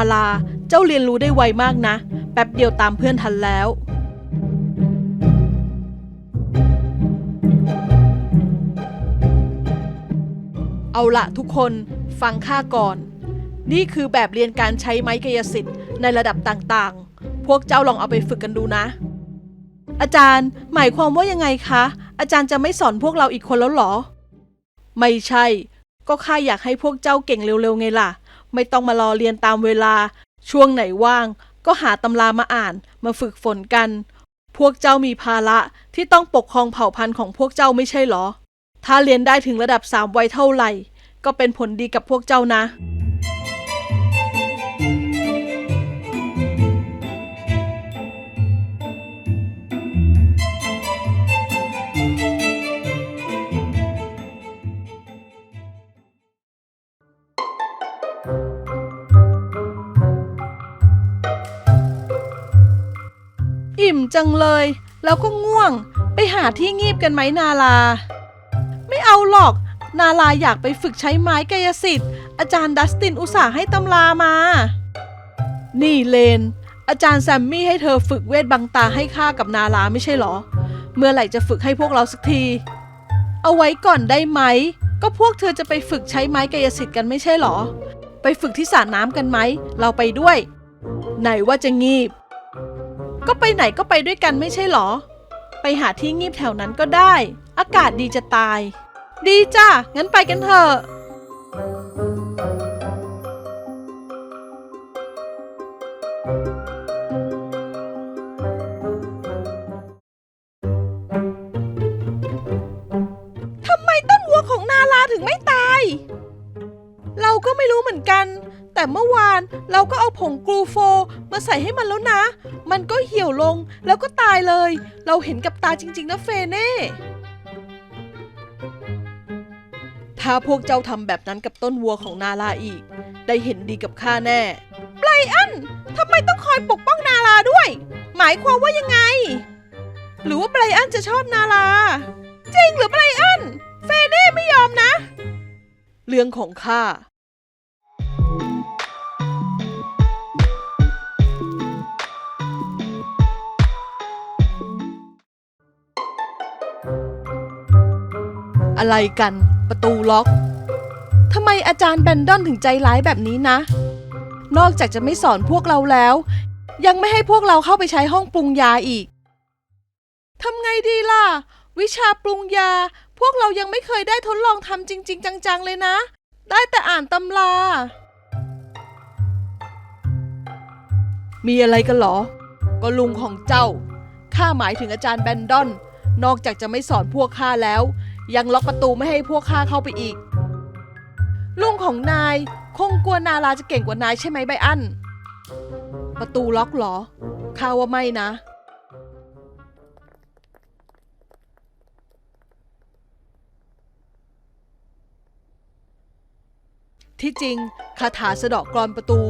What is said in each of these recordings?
าลา เจ้าเรียนรู้ได้ไวมากนะ แป๊บเดียวตามเพื่อนทันแล้ว เอาละทุกคนฟังข้าก่อน นี่คือแบบเรียนการใช้ไม้กายสิทธิ์ในระดับต่างๆ พวกเจ้าลองเอาไปฝึกกันดูนะ อาจารย์หมายความว่ายังไงคะ อาจารย์จะไม่สอนพวกเราอีกคนแล้วหรอ ไม่ใช่ ก็ข้าอยากให้พวกเจ้าเก่งเร็วๆไงล่ะ ไม่ต้องมารอเรียนตามเวลา ช่วงไหนว่าง ก็หาตำรามาอ่าน มาฝึกฝนกัน พวกเจ้ามีภาระที่ต้องปกครองเผ่าพันธุ์ของพวกเจ้าไม่ใช่หรอ ถ้าเรียนได้ถึงระดับสามวัยเท่าไหร่ ก็เป็นผลดีกับพวกเจ้านะ อิ่มจังเลย แล้วก็ง่วง ไปหาที่งีบกันไหมนาลา ไม่เอาหรอก นาลาอยากไปฝึกใช้ไม้กายสิทธิ์ อาจารย์ดัสตินอุตส่าห์ให้ตำรามา นี่เลน อาจารย์แซมมี่ให้เธอฝึกเวทบังตาให้ข้ากับนาลาไม่ใช่หรอ เมื่อไหร่จะฝึกให้พวกเราสักที เอาไว้ก่อนได้ไหม ก็พวกเธอจะไปฝึกใช้ไม้กายสิทธิ์กันไม่ใช่หรอ ไปฝึกที่สระน้ำกันไหม เราไปด้วย ไหนว่าจะงีบ ก็ไปไหนก็ไปด้วยกันไม่ใช่เหรอ ไปหาที่งีบแถวนั้นก็ได้ อากาศดีจะตาย ดีจ้ะ งั้นไปกันเถอะ ผงกรูโฟมาใส่ให้มันแล้วนะ มันก็เหี่ยวลงแล้วก็ตายเลย เราเห็นกับตาจริง ๆ นะเฟเน่ถ้าพวกเจ้าทำแบบนั้นกับต้นวัวของนาลาอีก ได้เห็นดีกับข้าแน่ไบรอันทำไมต้องคอยปกป้องนาลาด้วย หมายความว่ายังไง หรือว่าไบรอันจะชอบนาลา จริงหรือไบรอัน เฟเน่ไม่ยอมนะ เรื่องของข้า อะไรกัน ประตูล็อกทำไมอาจารย์แบนดอนถึงใจร้ายแบบนี้นะ นอกจากจะไม่สอนพวกเราแล้ว ยังไม่ให้พวกเราเข้าไปใช้ห้องปรุงยาอีกทำไงดีล่ะ วิชาปรุงยา พวกเรายังไม่เคยได้ทดลองทำจริง ๆ จัง ๆ เลยนะ ได้แต่อ่านตำรา มีอะไรกันเหรอ ก็ลุงของเจ้า ข้าหมายถึงอาจารย์แบนดอน นอกจากจะไม่สอนพวกข้าแล้ว ยังล็อกประตูไม่ให้พวกข้าเข้าไปอีก ลุงของนายคงกลัวนาลาจะเก่งกว่านายใช่ไหมไบอัน ประตูล็อกเหรอข้าว่าไม่นะ ที่จริงคาถาสะเดาะกรอนประตู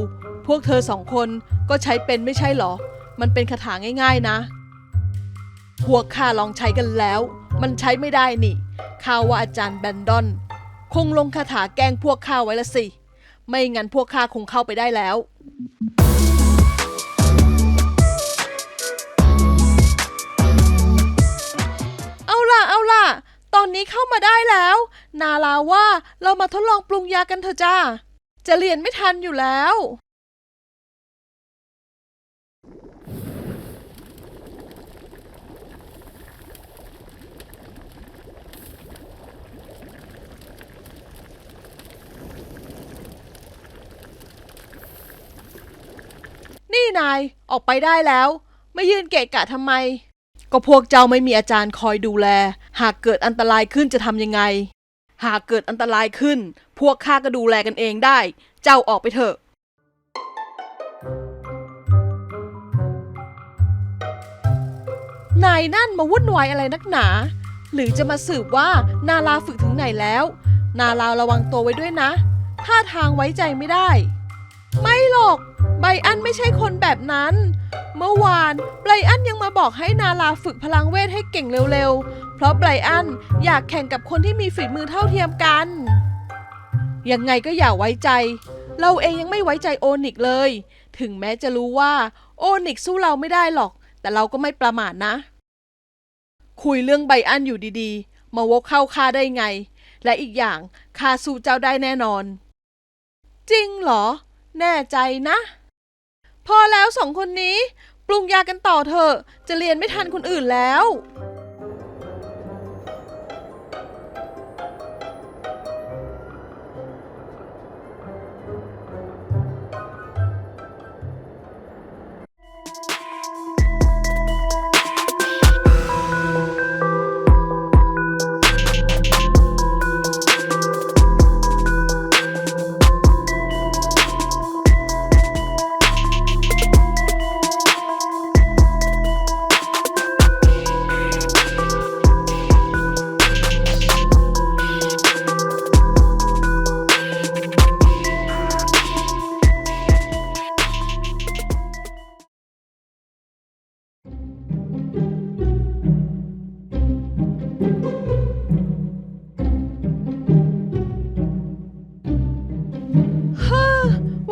พวกเธอสองคนก็ใช้เป็นไม่ใช่เหรอ มันเป็นคาถาง่าย ๆนะ พวกข้าลองใช้กันแล้ว มันใช้ไม่ได้นี่ข้าว่าอาจารย์แบนดอน คงลงคาถาแกล้งพวกข้าไว้ละสิ ไม่งั้นพวกข้าคงเข้าไปได้แล้ว เอาล่ะ เอาล่ะ ตอนนี้เข้ามาได้แล้ว นาลาว่าเรามาทดลองปรุงยากันเถอะจ้า จะเรียนไม่ทันอยู่แล้ว นี่นายออกไปได้แล้ว ไม่ยืนเกะกะทำไม ก็พวกเจ้าไม่มีอาจารย์คอยดูแล หากเกิดอันตรายขึ้นจะทำยังไง หากเกิดอันตรายขึ้น พวกข้าก็ดูแลกันเองได้ เจ้าออกไปเถอะนายนั่นมาวุ่นวายอะไรนักหนา หรือจะมาสืบว่านาลาฝึกถึงไหนแล้ว นาลาระวังตัวไว้ด้วยนะท่าทางไว้ใจไม่ได้ ไม่หรอก ไบอันไม่ใช่คนแบบนั้น เมื่อวานไบรอันยังมาบอกให้นาลาฝึกพลังเวทให้เก่งเร็วๆ เพราะไบรอันอยากแข่งกับคนที่มีฝีมือเท่าเทียมกัน ยังไงก็อย่าไว้ใจ เราเองยังไม่ไว้ใจโอนิกเลย ถึงแม้จะรู้ว่าโอนิกสู้เราไม่ได้หรอก แต่เราก็ไม่ประมาทนะ คุยเรื่องไบอันอยู่ดีๆ มาวกเข้าค่าได้ไง และอีกอย่างคาสู้เจ้าได้แน่นอน จริงเหรอ แน่ใจนะ พอแล้วสองคนนี้ ปรุงยากันต่อเถอะ จะเรียนไม่ทันคนอื่นแล้ว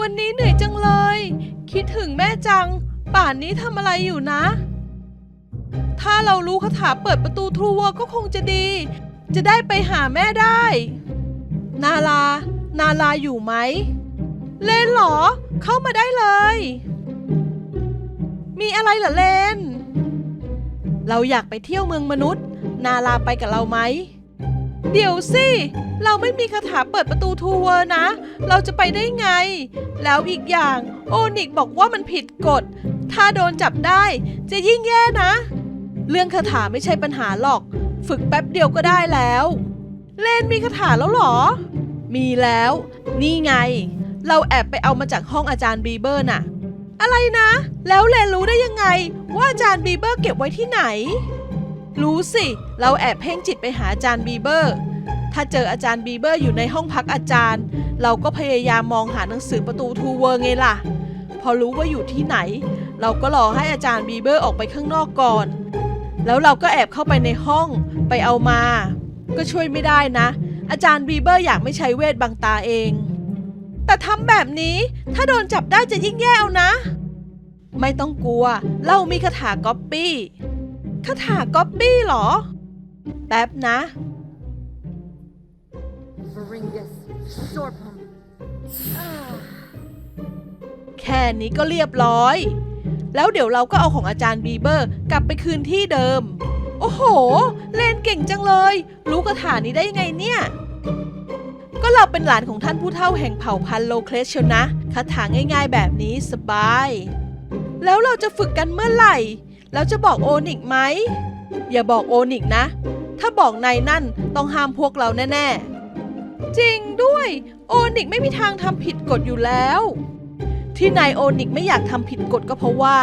วันนี้เหนื่อยจังเลย คิดถึงแม่จัง ป่านนี้ทำอะไรอยู่นะ ถ้าเรารู้คาถาเปิดประตูทรูวร์ก็คงจะดี จะได้ไปหาแม่ได้ นาลา นาลาอยู่ไหม เลนเหรอ เข้ามาได้เลย มีอะไรเหรอเลน เราอยากไปเที่ยวเมืองมนุษย์ นาลาไปกับเราไหม เดี๋ยวสิ เราไม่มีคาถาเปิดประตูทูเวอร์นะ เราจะไปได้ไง แล้วอีกอย่างโอนิกบอกว่ามันผิดกฎ ถ้าโดนจับได้จะยิ่งแย่นะ เรื่องคาถาไม่ใช่ปัญหาหรอก ฝึกแป๊บเดียวก็ได้แล้ว เลนมีคาถาแล้วหรอ มีแล้ว นี่ไง เราแอบไปเอามาจากห้องอาจารย์บีเบอร์น่ะ อะไรนะ แล้วเลนรู้ได้ยังไง ว่าอาจารย์บีเบอร์เก็บไว้ที่ไหน รู้สิ เราแอบเพ่งจิตไปหาอาจารย์บีเบอร์ ถ้าเจออาจารย์บีเบอร์อยู่ในห้องพักอาจารย์ เราก็พยายามมองหาหนังสือประตูทูเวอร์ไงล่ะ พอรู้ว่าอยู่ที่ไหน เราก็รอให้อาจารย์บีเบอร์ออกไปข้างนอกก่อน แล้วเราก็แอบเข้าไปในห้องไปเอามา ก็ช่วยไม่ได้นะ อาจารย์บีเบอร์อยากไม่ใช้เวทบังตาเอง แต่ทำแบบนี้ถ้าโดนจับได้จะยิ่งแย่เอานะ ไม่ต้องกลัว เรามีคาถาก๊อปปี้ คาถาก๊อปปี้เหรอ แป๊บนะ Varingus Shorpham. Ah. แค่นี้ก็เรียบร้อย แล้วเดี๋ยวเราก็เอาของอาจารย์บีเบอร์กลับไปคืนที่เดิม โอ้โห เล่นเก่งจังเลย รู้คาถานี้ได้ยังไงเนี่ย ก็เราเป็นหลานของท่านผู้เฒ่าแห่งเผ่าพันธุ์โลเคลสเชียวนะคาถาง่ายๆแบบนี้สบาย แล้วเราจะฝึกกันเมื่อไหร่ แล้วจะบอกโอนิกไหม อย่าบอกโอนิกนะ ถ้าบอกนายนั่นต้องห้ามพวกเราแน่ๆ จริงด้วย โอนิกไม่มีทางทำผิดกฎอยู่แล้ว ที่นายโอนิกไม่อยากทำผิดกฎก็เพราะว่า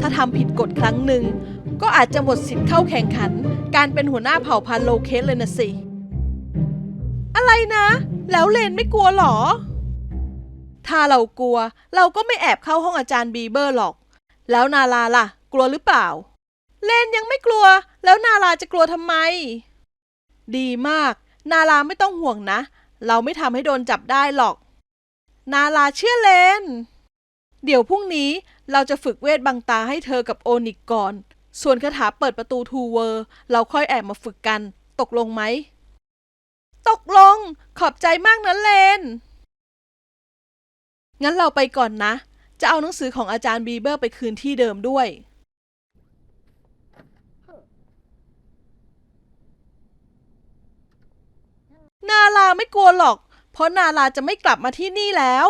ถ้าทำผิดกฎครั้งหนึ่ง ก็อาจจะหมดสิทธิ์เข้าแข่งขัน การเป็นหัวหน้าเผ่าพันธุ์โลเคสเลยนะสิ อะไรนะ แล้วเลนไม่กลัวหรอ ถ้าเรากลัว เราก็ไม่แอบเข้าห้องอาจารย์บีเบอร์หรอก แล้วนาลาล่ะ กลัวหรือเปล่า เลนยังไม่กลัว แล้วนาลาจะกลัวทำไม ดีมาก นาลาไม่ต้องห่วงนะ เราไม่ทำให้โดนจับได้หรอก นาลาเชื่อเลน เดี๋ยวพรุ่งนี้เราจะฝึกเวทบังตาให้เธอกับโอนิกก่อน ส่วนคาถาเปิดประตูทูเวอร์ เราค่อยแอบมาฝึกกัน ตกลงไหม ตกลง ขอบใจมากนะเลน งั้นเราไปก่อนนะ จะเอาหนังสือของอาจารย์บีเบอร์ไปคืนที่เดิมด้วย นาลาไม่กลัวหรอก เพราะนาลาจะไม่กลับมาที่นี่แล้ว